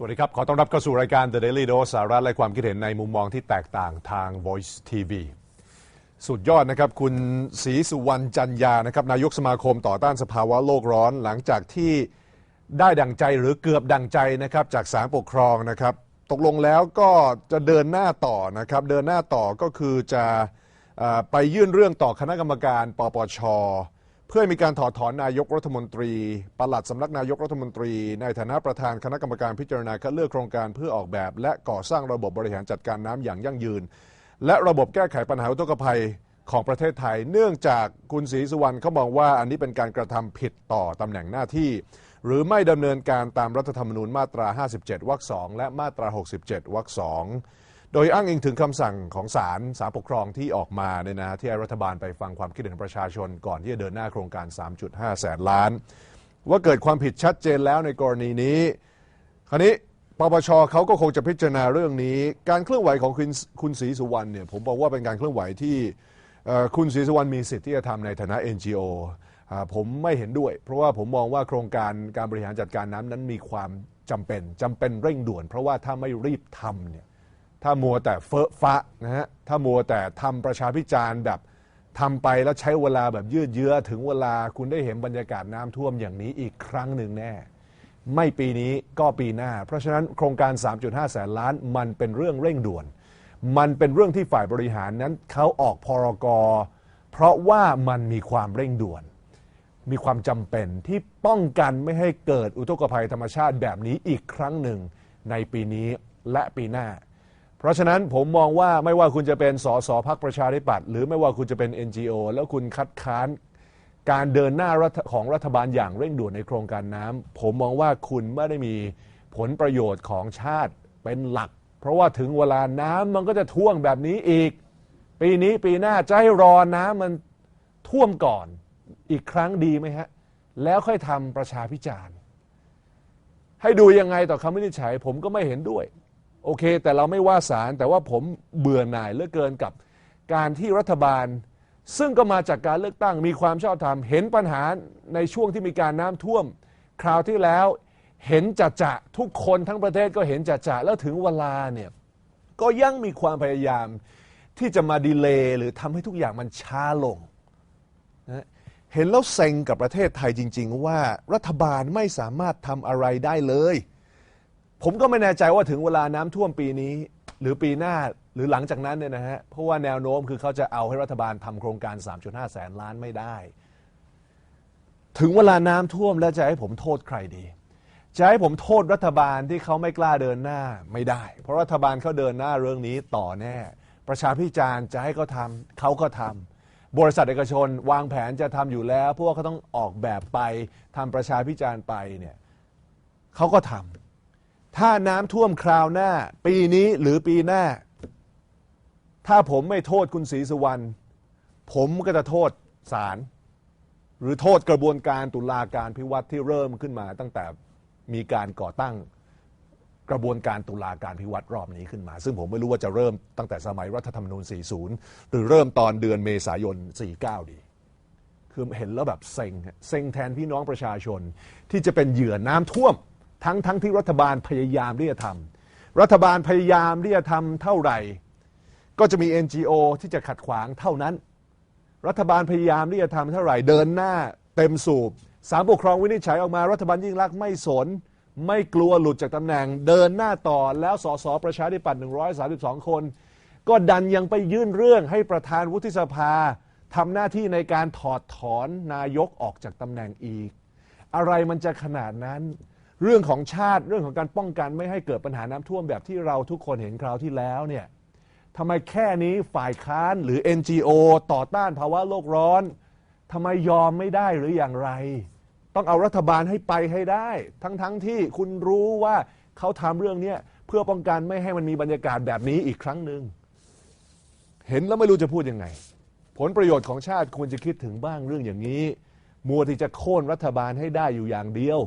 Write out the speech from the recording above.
สวัสดีครับ ขอต้อนรับเข้าสู่รายการ The Daily Dose สาระและความคิดเห็นในมุมมองที่แตกต่างทาง Voice TV สุดยอดนะครับ คุณศรีสุวรรณจันยานะครับนายกสมาคมต่อต้านสภาวะโลกร้อนหลังจากที่ได้ดังใจหรือเกือบดังใจนะครับจากศาลปกครองนะครับ ตกลงแล้วก็จะเดินหน้าต่อนะครับ เดินหน้าต่อก็คือจะอ่อไปยื่นเรื่องต่อคณะกรรมการปปช เพื่อมีการถอดถอนนายกรัฐมนตรี ปลัดสำนักนายกรัฐมนตรี ในฐานะประธานคณะกรรมการพิจารณาคัดเลือกโครงการเพื่อออกแบบ และก่อสร้างระบบบริหารจัดการน้ำอย่างยั่งยืน และระบบแก้ไขปัญหาอุทกภัยของประเทศไทย เนื่องจากคุณศรีสุวรรณเขามองว่าอันนี้เป็นการกระทำผิดต่อตำแหน่งหน้าที่ หรือไม่ดำเนินการตามรัฐธรรมนูญมาตรา 57 วรรค2และมาตรา 67 วรรค2 โดยอ้างอิงถึงคำสั่งของศาลศาลปกครองที่ออกมาเนี่ยนะที่ให้รัฐบาลไปฟังความคิดเห็นประชาชน ก่อนที่จะเดินหน้าโครงการ 3.5 แสนล้าน ว่าเกิดความผิดชัดเจนแล้วในกรณีนี้ คราวนี้ปปชเขาก็คงจะพิจารณาเรื่องนี้ การเคลื่อนไหวของคุณคุณศรีสุวรรณเนี่ยผมบอกว่าเป็นการเคลื่อนไหวที่คุณศรีสุวรรณมีสิทธิ์ที่จะทำในฐานะ NGO ผมไม่เห็นด้วย เพราะว่าผมมองว่าโครงการการบริหารจัดการน้ำนั้นมีความจำเป็นจำเป็นเร่งด่วน เพราะว่าถ้าไม่รีบทำเนี่ย ถ้ามัวแต่เฟอะฟะนะฮะถ้ามัวแต่ทำประชาพิจารณ์แบบทำไปแล้วใช้เวลาแบบยืดเยื้อถึงเวลาคุณได้เห็นบรรยากาศน้ำท่วมอย่างนี้อีกครั้งหนึ่งแน่ ไม่ปีนี้ก็ปีหน้า เพราะฉะนั้นโครงการ 3.5 แสนล้านมันเป็นเรื่องเร่งด่วน มันเป็นเรื่องที่ฝ่ายบริหารนั้นเขาออกพรกเพราะว่ามันมีความเร่งด่วน มีความจำเป็นที่ป้องกันไม่ให้เกิดอุทกภัยธรรมชาติแบบนี้อีกครั้งหนึ่งในปีนี้และปีหน้า เพราะฉะนั้นผมมองว่าไม่ว่าคุณจะเป็นสสพักประชาธิปัตย์หรือไม่ว่าคุณจะเป็น NGO แล้วคุณคัดค้านการเดินหน้าของรัฐบาลอย่างเร่งด่วนในโครงการน้ำผมมองว่าคุณไม่ได้มีผลประโยชน์ของชาติเป็นหลัก เพราะว่าถึงเวลาน้ำมันก็จะท่วมแบบนี้อีก ปีนี้ปีหน้าจะให้รอน้ำมันท่วมก่อนอีกครั้งดีไหมฮะ แล้วค่อยทำประชาพิจารณ์ ให้ดูยังไงต่อคำวินิจฉัย ผมก็ไม่เห็นด้วย โอเค แต่เราไม่ว่าสารแต่ว่าผมเบื่อหน่ายเหลือเกินกับการที่รัฐบาล ซึ่งก็มาจากการเลือกตั้งมีความชอบธรรม เห็นปัญหาในช่วงที่มีการน้ำท่วม คราวที่แล้วเห็นจัดจะทุกคนทั้งประเทศก็เห็นจัดจะแล้วถึงเวลาเนี่ยก็ยังมีความพยายามที่จะมาดีเลย์หรือทำให้ทุกอย่างมันช้าลงนะเห็นแล้วเซ็งกับประเทศไทยจริง ๆ ว่ารัฐบาลไม่สามารถทำอะไรได้เลย ผมก็ไม่แน่ใจว่าถึงเวลาน้ำท่วมปีนี้ หรือปีหน้าหรือหลังจากนั้นเนี่ยนะฮะเพราะว่าแนวโน้มคือเขาจะเอาให้รัฐบาลทำโครงการ 3.5 แสนล้านไม่ได้ ถึงเวลาน้ำท่วมแล้วจะให้ผมโทษใครดี จะให้ผมโทษรัฐบาลที่เขาไม่กล้าเดินหน้าไม่ได้ เพราะรัฐบาลเขาเดินหน้าเรื่องนี้ต่อแน่ ประชาพิจารณ์จะให้เขาทำเขาก็ทำบริษัทเอกชนวางแผนจะทำอยู่แล้วเพราะว่าเขาต้องออกแบบไปทำประชาพิจารณ์ไปเนี่ยเขาก็ทำ ถ้าน้ำท่วมคราวหน้า ปีนี้หรือปีหน้า ถ้าผมไม่โทษคุณศรีสุวรรณผมก็จะโทษศาลหรือโทษกระบวนการตุลาการพิวัตรที่เริ่มขึ้นมา ตั้งแต่มีการก่อตั้งกระบวนการตุลาการพิวัตรรอบนี้ขึ้นมา ซึ่งผมไม่รู้ว่าจะเริ่มตั้งแต่สมัยรัฐธรรมนูญ 40 หรือเริ่มตอนเดือนเมษายน 49 ดี คือเห็นแล้วแบบเซ็งเซ็งแทนพี่น้องประชาชนที่จะเป็นเหยื่อน้ำท่วม ทั้งทั้งที่รัฐบาลพยายามที่จะทำรัฐบาลพยายามที่จะทำเท่าไหร่ ก็จะมี NGO ที่จะขัดขวางเท่านั้น รัฐบาลพยายามที่จะทำเท่าไหร่เดินหน้าเต็มสูบสารปกครองวินิจฉัยออกมารัฐบาลยิ่งรักไม่สน ไม่กลัวหลุดจากตำแหน่ง เดินหน้าต่อแล้วสสประชาธิปัตย์132 คน ก็ดันยังไปยื่นเรื่องให้ประธานวุฒิสภาทำหน้าที่ในการถอดถอนนายกออกจากตำแหน่งอีก อะไรมันจะขนาดนั้น เรื่องของชาติเรื่องของการป้องกันไม่ให้เกิดปัญหาน้ำท่วมแบบที่เราทุกคนเห็นคราวที่แล้วเนี่ยทำไมแค่นี้ฝ่ายค้านหรือ NGO ต่อต้านภาวะโลกร้อนทำไมยอมไม่ได้หรืออย่างไร ต้องเอารัฐบาลให้ไปให้ได้ ทั้งๆทที่คุณรู้ว่าเขาทำเรื่องนี้เพื่อป้องกันไม่ให้มันมีบรรยากาศแบบนี้อีกครั้งหนึ่งเห็นแล้วไม่รู้จะพูดยังไง ผลประโยชน์ของชาติควรจะคิดถึงบ้างเรื่องอย่างนี้ มัวที่จะโค่นรัฐบาลให้ได้อยู่อย่างเดียว